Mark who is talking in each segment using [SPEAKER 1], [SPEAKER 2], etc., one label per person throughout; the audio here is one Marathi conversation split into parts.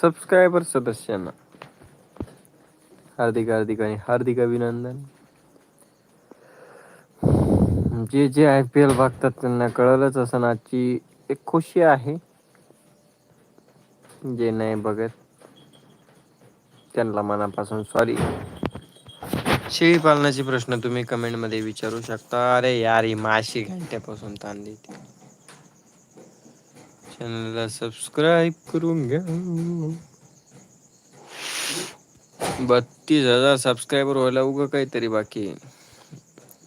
[SPEAKER 1] सबस्क्रायबर सदस्यांना हार्दिक हार्दिक आणि हार्दिक अभिनंदन जे जे आय पी एल बघतात त्यांना कळलंच असं आजची एक खुशी आहे. जे नाही बघत त्यांना मनापासून सॉरी शेळी पालनाचे प्रश्न तुम्ही कमेंटमध्ये विचारू शकता. अरे यार ही माशी घंट्यापासून ताण देते. चॅनलला सबस्क्राईब करून घ्या बत्तीस हज़ार सबस्क्रायबर व्हायला उगं काहीतरी बाकी।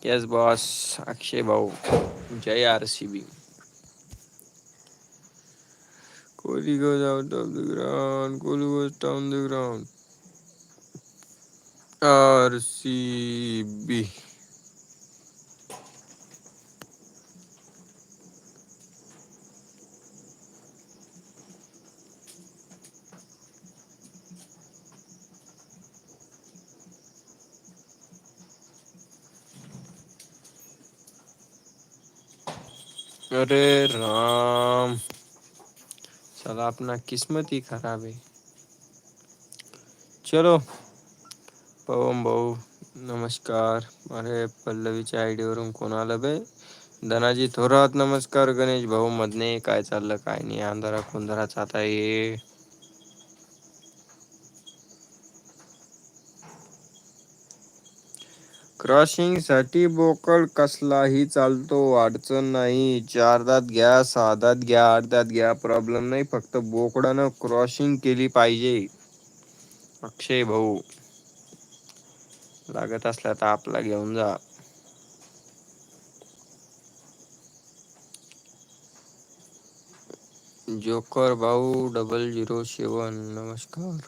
[SPEAKER 1] येस बॉस, अक्षय भाऊ, जय R C B Kohli goes out of the ground Kohli goes down the ground R C B अरे राम। चला अपना किस्मत ही खराब है। चलो। पवन भाऊ नमस्कार। अरे पल्लवीच्या आयडी वरून कोण आलं बे? धनाजी थोरात नमस्कार गणेश भाऊ मधने काय चाललं काय नाही अंधारा कुंधाराचा आता ये। क्रॉसिंगसाठी बोकड कसलाही चालतो अडचण नाही. चारदात घ्या सहा दात घ्या आठ घ्या प्रॉब्लेम नाही फक्त बोकडानं क्रॉसिंग केली पाहिजे. अक्षय भाऊ लागत असला तर आपला घेऊन जा. जोकर भाऊ डबल झिरो सेवन नमस्कार.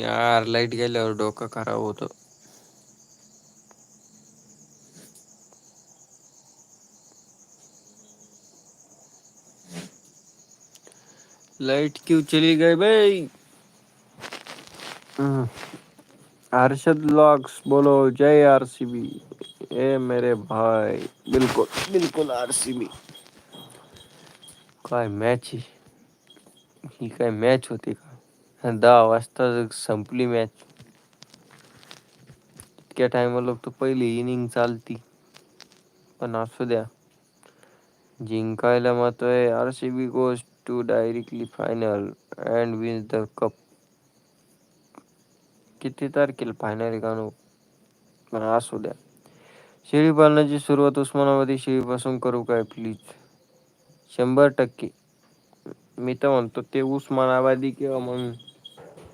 [SPEAKER 1] यार, लाइट लाईट गेल्यावर डोकं खराब होतं. लाइट क्यों चली गई भाई? हम्म। अरशद लॉक्स बोलो, जय आरसीबी. ए मेरे भाई, बिल्कुल बिल्कुल आरसीबी. काय मॅच ही ही काय मॅच होती का? दहा वाजता संपली मॅच इतक्या टायमाला तर पहिली इनिंग चालती. पण असू द्या. जिंकायला मात्र आहे R C B goes to directly final and win the cup किती तारखेला फायनल आहे पण असू द्या. शेळी पालनाची सुरुवात उस्मानाबादी शेळीपासून करू काय प्लीज शंभर टक्के. मी तर म्हणतो ते उस्मानाबादी किंवा मग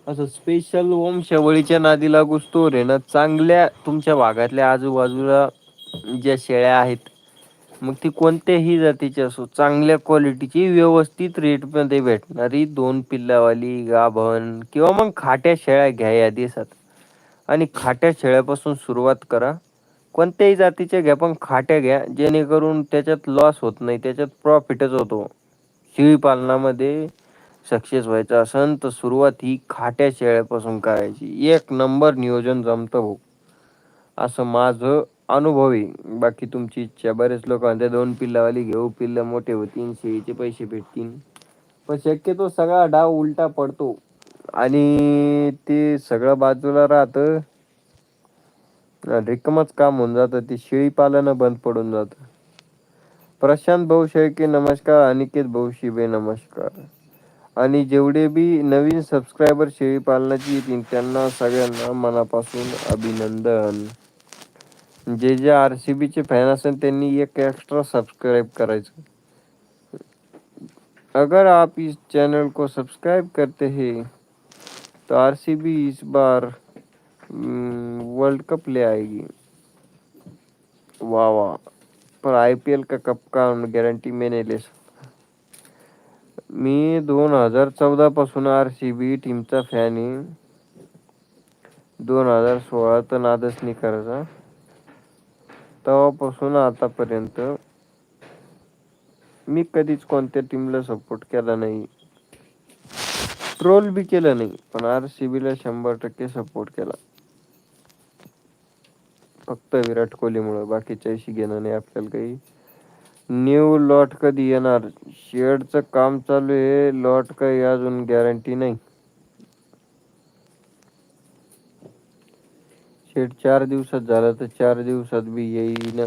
[SPEAKER 1] असं स्पेशल वंशावळीच्या नादी नादीला तो रे ना चांगल्या तुमच्या भागातल्या आजूबाजूला ज्या शेळ्या आहेत मग ती कोणत्याही जातीची असो चांगल्या क्वालिटीची व्यवस्थित रेटमध्ये भेटणारी दोन पिल्लावाली गाभण किंवा मग खाट्या शेळ्या घ्या या दिवसात. आणि खाट्या शेळ्यापासून सुरुवात करा. कोणत्याही जातीच्या घ्या पण खाट्या घ्या जेणेकरून त्याच्यात लॉस होत नाही त्याच्यात प्रॉफिटच होतो. शेळी पालनामध्ये सक्सेस व्हायचं. असन तर सुरुवात ही खाट्या शेळ्यापासून करायची. एक नंबर नियोजन जमतं भाऊ असं माझं अनुभवी बाकी तुमची इच्छा. बरेच लोक म्हणते दोन पिल्लावाली घेऊ. पिल्ल मोठे होतील. शेळीचे पैसे भेटतील. पण शक्यतो सगळा डाव उलटा पडतो. आणि ते सगळं बाजूला राहतं. रिकमच काम होऊन जातं. ते शेळी पालनं बंद पडून जातं. प्रशांत भाऊ शेळके नमस्कार. अनिकेत भाऊ शिबे नमस्कार. जेवढे बी नवीन सबस्क्रायबर शेळी पालनाची येतील, त्यांना सगळ्यांना अभिनंदन. जे जे आर सी बीचे फॅन असेल, त्यांनी एक एक्स्ट्रा सब्सक्राइब करायचं. अगर आप इस चैनल को सब्सक्राइब करते हैं तो आर सी बी इस बार वर्ल्ड कप ले आएगी। वाह वाह, पर आई पी एल का कप का गारंटी मैं नहीं ले सकता मी दोन हजार चौदा पासून आर सी बी टीमचा फॅन आहे. दोन हजार सोळा तर नादच नाही करायचा. तेव्हापासून आतापर्यंत मी कधीच कोणत्या टीमला सपोर्ट केला नाही. ट्रोल बी केलं नाही पण आर सी बीला शंभर टक्के सपोर्ट केला. फक्त विराट कोहलीमुळं बाकीच्याशी घेणं नाही आपल्याला काही. न्यू लॉट कधी येणार? शेडचं काम चालू आहे लॉट काही अजून गॅरंटी नाही. शेड चार दिवसात झालं तर चार दिवसात बी येईन.